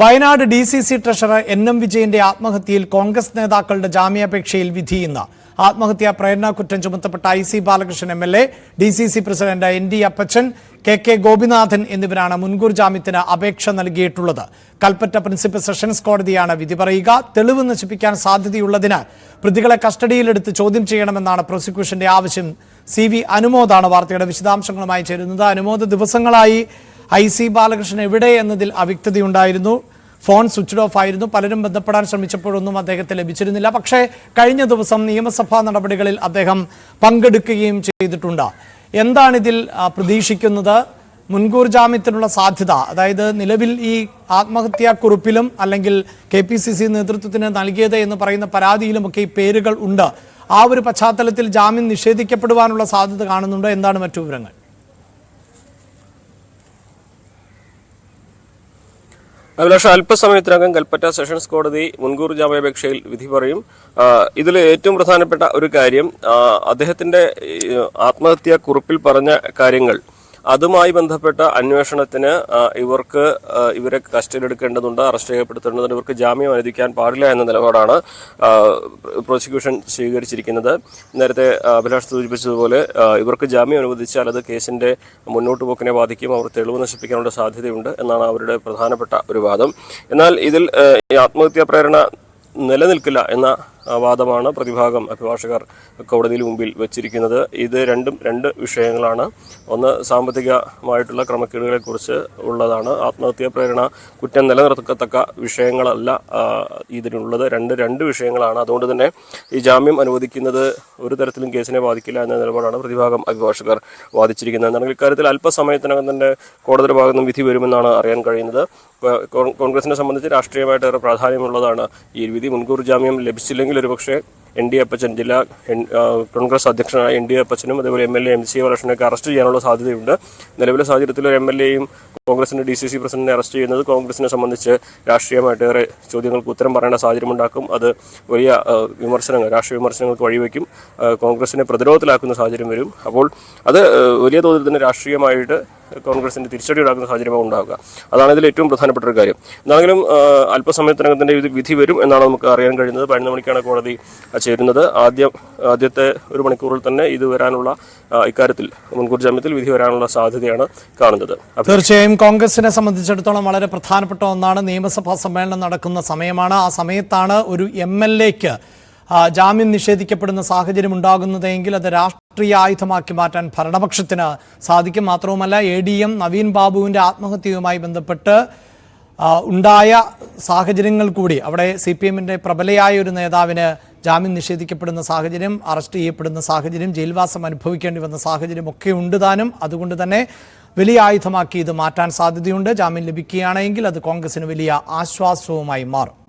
Wayanad D C C treasurer N M വിജയന്റെ ആത്മഹത്യയിൽ കോൺഗ്രസ് നേതാക്കളുടെ ജാമ്യാപേക്ഷയിൽ വിധി ഇന്ന് ആത്മഹത്യാ പ്രേരണ കുറ്റം ചുമത്തപ്പെട്ട I C Balakrishnan M L A D C C president N D Appachan K K Gopinathan എന്നിവരാണ് മുൻകൂർ ജാമ്യത്തിന് അപേക്ഷ നൽകിയിട്ടുള്ളത്. കൽപ്പറ്റ പ്രിൻസിപ്പൽ സെഷൻസ് കോടതിയാണ് വിധി പറയുക. തെളിവ് നശിപ്പിക്കാൻ സാധ്യതയുള്ളതിനാൽ പ്രതികളെ കസ്റ്റഡിയിലെടുത്ത് ചോദ്യം ചെയ്യണമെന്നാണ് പ്രോസിക്യൂഷന്റെ ആവശ്യം. സി വി അനുമോദാണ് വാർത്തയുടെ വിശദാംശങ്ങളുമായി ചേരുന്നത്. അനുമോദ ദിവസങ്ങളായി ഐ സി ബാലകൃഷ്ണൻ എവിടെ എന്നതിൽ അവ്യക്തതയുണ്ടായിരുന്നു. ഫോൺ സ്വിച്ച് ഓഫ് ആയിരുന്നു. പലരും ബന്ധപ്പെടാൻ ശ്രമിച്ചപ്പോഴൊന്നും അദ്ദേഹത്തെ ലഭിച്ചിരുന്നില്ല. പക്ഷേ കഴിഞ്ഞ ദിവസം നിയമസഭാ നടപടികളിൽ അദ്ദേഹം പങ്കെടുക്കുകയും ചെയ്തിട്ടുണ്ട്. എന്താണിതിൽ പ്രതീക്ഷിക്കുന്നത്? മുൻകൂർ ജാമ്യത്തിനുള്ള സാധ്യത അതായത് നിലവിൽ ഈ ആത്മഹത്യാ കുറിപ്പിലും അല്ലെങ്കിൽ കെ പി സി സി നേതൃത്വത്തിന് നൽകിയത് എന്ന് പറയുന്ന പരാതിയിലുമൊക്കെ ഈ പേരുകൾ ഉണ്ട്. ആ ഒരു പശ്ചാത്തലത്തിൽ ജാമ്യം നിഷേധിക്കപ്പെടുവാനുള്ള സാധ്യത കാണുന്നുണ്ടോ? എന്താണ് മറ്റു വിവരങ്ങൾ? അഭിലാഷ് അല്പസമയത്തിനകം കൽപ്പറ്റ സെഷൻസ് കോടതി മുൻകൂർ ജാമ്യാപേക്ഷയിൽ വിധി പറയും. ഇതിൽ ഏറ്റവും പ്രധാനപ്പെട്ട ഒരു കാര്യം അദ്ദേഹത്തിന്റെ ആത്മഹത്യാ കുറിപ്പിൽ പറഞ്ഞ കാര്യങ്ങൾ അതുമായി ബന്ധപ്പെട്ട അന്വേഷണത്തിന് ഇവർക്ക് ഇവരെ കസ്റ്റഡി എടുക്കേണ്ടതുണ്ട് അറസ്റ്റ് ചെയ്യപ്പെടുത്തേണ്ടതുണ്ട് ഇവർക്ക് ജാമ്യം അനുവദിക്കാൻ പാടില്ല എന്ന നിലപാടാണ് പ്രോസിക്യൂഷൻ സ്വീകരിച്ചിരിക്കുന്നത്. നേരത്തെ അഭിലാഷ് സൂചിപ്പിച്ചതുപോലെ ഇവർക്ക് ജാമ്യം അനുവദിച്ചാൽ അത് കേസിന്റെ മുന്നോട്ട് പോക്കിനെ ബാധിക്കും അവർ തെളിവ് നശിപ്പിക്കാനുള്ള സാധ്യതയുണ്ട് എന്നാണ് അവരുടെ പ്രധാനപ്പെട്ട ഒരു വാദം. എന്നാൽ ഇതിൽ ആത്മഹത്യാ പ്രേരണ നിലനിൽക്കില്ല എന്ന വാദമാണ് പ്രതിഭാഗം അഭിഭാഷകർ കോടതിയിൽ മുമ്പിൽ വെച്ചിരിക്കുന്നത്. ഇത് രണ്ടും രണ്ട് വിഷയങ്ങളാണ്. ഒന്ന് സാമ്പത്തികമായിട്ടുള്ള ക്രമക്കേടുകളെ കുറിച്ച് ഉള്ളതാണ്. ആത്മഹത്യാ പ്രേരണ കുറ്റം നിലനിർത്തത്തക്ക വിഷയങ്ങളല്ല ഇതിനുള്ളത്. രണ്ട് രണ്ട് വിഷയങ്ങളാണ്. അതുകൊണ്ട് തന്നെ ഈ ജാമ്യം അനുവദിക്കുന്നത് ഒരു തരത്തിലും കേസിനെ ബാധിക്കില്ല എന്ന നിലപാടാണ് പ്രതിഭാഗം അഭിഭാഷകർ വാദിച്ചിരിക്കുന്നത്. എന്നാൽ ഇക്കാര്യത്തിൽ അല്പസമയത്തിനകം തന്നെ കോടതിയുടെ ഭാഗത്ത് നിന്നും വിധി വരുമെന്നാണ് അറിയാൻ കഴിയുന്നത്. കോൺഗ്രസിനെ സംബന്ധിച്ച് രാഷ്ട്രീയമായിട്ട് ഏറെ പ്രാധാന്യമുള്ളതാണ് ഈ വിധി. മുൻകൂർ ജാമ്യം ലഭിച്ചില്ലെങ്കിൽ ഒരുപക്ഷെ എൻ ഡി അപ്പച്ചൻ ജില്ലാ കോൺഗ്രസ് അധ്യക്ഷനായ എൻ ഡി അപ്പച്ചനും അതേപോലെ M L A M C ബാലകൃഷ്ണനൊക്കെ arrest ചെയ്യാനുള്ള സാധ്യതയുണ്ട്. നിലവിലെ സാഹചര്യത്തിൽ ഒരു എം എൽ എയും കോൺഗ്രസിന്റെ ഡി സി സി പ്രസിഡന്റിനെ അറസ്റ്റ് ചെയ്യുന്നത് കോൺഗ്രസിനെ സംബന്ധിച്ച് രാഷ്ട്രീയമായിട്ട് ഏറെ ചോദ്യങ്ങൾക്ക് ഉത്തരം പറയേണ്ട സാഹചര്യം ഉണ്ടാക്കും അത് വലിയ വിമർശനങ്ങൾ രാഷ്ട്രീയ വിമർശനങ്ങൾക്ക് വഴിവെക്കും. കോൺഗ്രസിനെ പ്രതിരോധത്തിലാക്കുന്ന സാഹചര്യം വരും. അപ്പോൾ അത് വലിയ തോതിൽ തന്നെ രാഷ്ട്രീയമായിട്ട് കോൺഗ്രസിന്റെ തിരിച്ചടി ഉണ്ടാക്കുന്ന സാഹചര്യമാണ് ഉണ്ടാവുക. അതാണ് ഇതിൽ ഏറ്റവും പ്രധാനപ്പെട്ട ഒരു കാര്യം. എന്നാണെങ്കിലും ആ, അല്പസമയത്തിനകം തന്നെ ഇത് വിധി വരും എന്നാണ് നമുക്ക് അറിയാൻ കഴിയുന്നത്. പതിനൊന്ന് മണിക്കാണ് കോടതി ചേരുന്നത്. ആദ്യം ആദ്യത്തെ ഒരു മണിക്കൂറിൽ തന്നെ ഇത് വരാനുള്ള ഇക്കാര്യത്തിൽ മുൻകൂർ ജാമ്യത്തിൽ വിധി വരാനുള്ള സാധ്യതയാണ് കാണുന്നത്. തീർച്ചയായും കോൺഗ്രസിനെ സംബന്ധിച്ചിടത്തോളം വളരെ പ്രധാനപ്പെട്ട ഒന്നാണ് നിയമസഭാ സമ്മേളനം നടക്കുന്ന സമയമാണ്. ആ സമയത്താണ് ഒരു എം എൽ എക്ക് ജാമ്യം നിഷേധിക്കപ്പെടുന്ന സാഹചര്യം ഉണ്ടാകുന്നതെങ്കിൽ അത് രാഷ്ട്രീയ ആയുധമാക്കി മാറ്റാൻ ഭരണപക്ഷത്തിന് സാധിക്കും. മാത്രവുമല്ല എ ഡി എം നവീൻ ബാബുവിന്റെ ആത്മഹത്യയുമായി ബന്ധപ്പെട്ട് ഉണ്ടായ സാഹചര്യങ്ങൾ കൂടി അവിടെ സി പി എമ്മിന്റെ പ്രബലയായ ഒരു നേതാവിന് ജാമ്യം നിഷേധിക്കപ്പെടുന്ന സാഹചര്യം അറസ്റ്റ് ചെയ്യപ്പെടുന്ന സാഹചര്യം ജയിൽവാസം അനുഭവിക്കേണ്ടി വന്ന സാഹചര്യം ഒക്കെ ഉണ്ട് താനും. അതുകൊണ്ട് തന്നെ വലിയ ആയുധമാക്കി ഇത് മാറ്റാൻ സാധ്യതയുണ്ട്. ജാമ്യം ലഭിക്കുകയാണെങ്കിൽ അത് കോൺഗ്രസിന് വലിയ ആശ്വാസവുമായി മാറും.